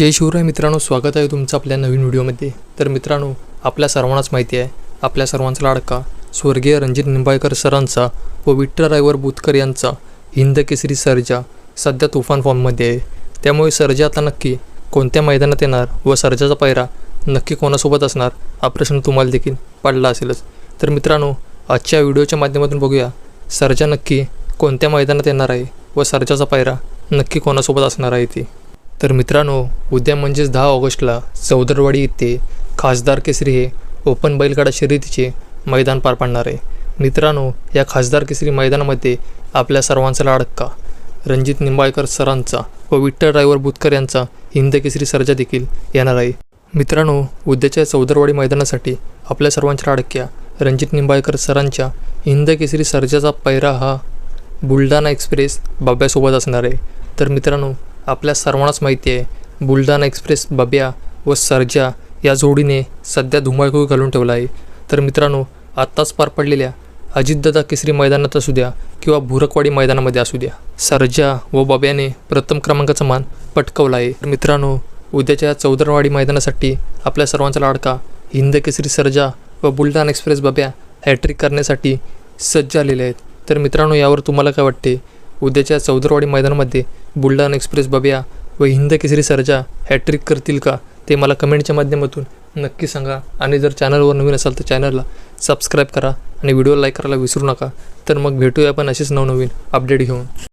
जय शिवराय मित्रांनो स्वागत आहे तुमचं आपल्या नवीन व्हिडिओमध्ये. तर मित्रांनो आपल्या सर्वांनाच माहिती आहे आपल्या सर्वांचा लाडका स्वर्गीय रणजित निंबाळकर सरांचा व विठ्ठलरायवर बुतकर यांचा हिंद केसरी सर्जा सध्या तुफान फॉर्ममध्ये आहे. त्यामुळे सर्जा आता नक्की कोणत्या मैदानात येणार व सर्जाचा पायरा नक्की कोणासोबत असणार हा प्रश्न तुम्हाला देखील पडला असेलच. तर मित्रांनो आजच्या व्हिडिओच्या माध्यमातून बघूया सर्जा नक्की कोणत्या मैदानात येणार आहे व सर्जाचा पायरा नक्की कोणासोबत असणार आहे ती. तर मित्रांनो उद्या म्हणजेच दहा ऑगस्टला चौदरवाडी येथे खासदार केसरी हे ओपन बैलगाडा शर्यतीचे मैदान पार पाडणार आहे. मित्रांनो या खासदार केसरी मैदानामध्ये आपल्या सर्वांचा लाडका रणजित निंबाळकर सरांचा व विठ्ठल ड्रायव्हर बुतकर यांचा हिंद केसरी सर्जा देखील येणार आहे. मित्रांनो उद्याच्या चौदरवाडी मैदानासाठी आपल्या सर्वांच्या लाडक्या रणजित निंबाळकर सरांच्या हिंद केसरी सर्जाचा पैरा हा बुलढाणा एक्सप्रेस बाब्यासोबत असणार आहे. तर मित्रांनो आपल्या सर्वांनाच माहिती आहे बुलढाणा एक्सप्रेस बाब्या व सर्जा या जोडीने सध्या धुमाकूळ घालून ठेवला आहे. तर मित्रांनो आत्ताच पार पडलेल्या अजितदादा केसरी मैदानात असू द्या किंवा भुरकवाडी मैदानामध्ये असू द्या सर्जा व बाब्याने प्रथम क्रमांकाचा मान पटकवला आहे. तर मित्रांनो उद्याच्या चौदरवाडी मैदानासाठी आपल्या सर्वांचा लाडका हिंद केसरी सर्जा व बुलढाणा एक्सप्रेस बाब्या हॅट्रिक करण्यासाठी सज्ज आलेले आहेत. तर मित्रांनो यावर तुम्हाला काय वाटते? उद्याच्या चौदरवाडी मैदानामध्ये बुलढाणा एक्सप्रेस बबिया व हिंद केसरी सर्जा हॅट्रिक करतील का? ते मला कमेंटच्या माध्यमातून नक्की सांगा. आणि जर चॅनलवर नवीन असाल तर चॅनलला सबस्क्राईब करा आणि व्हिडिओ लाईक करायला विसरू नका. तर मग भेटूया आपण असेच नवनवीन अपडेट घेऊन.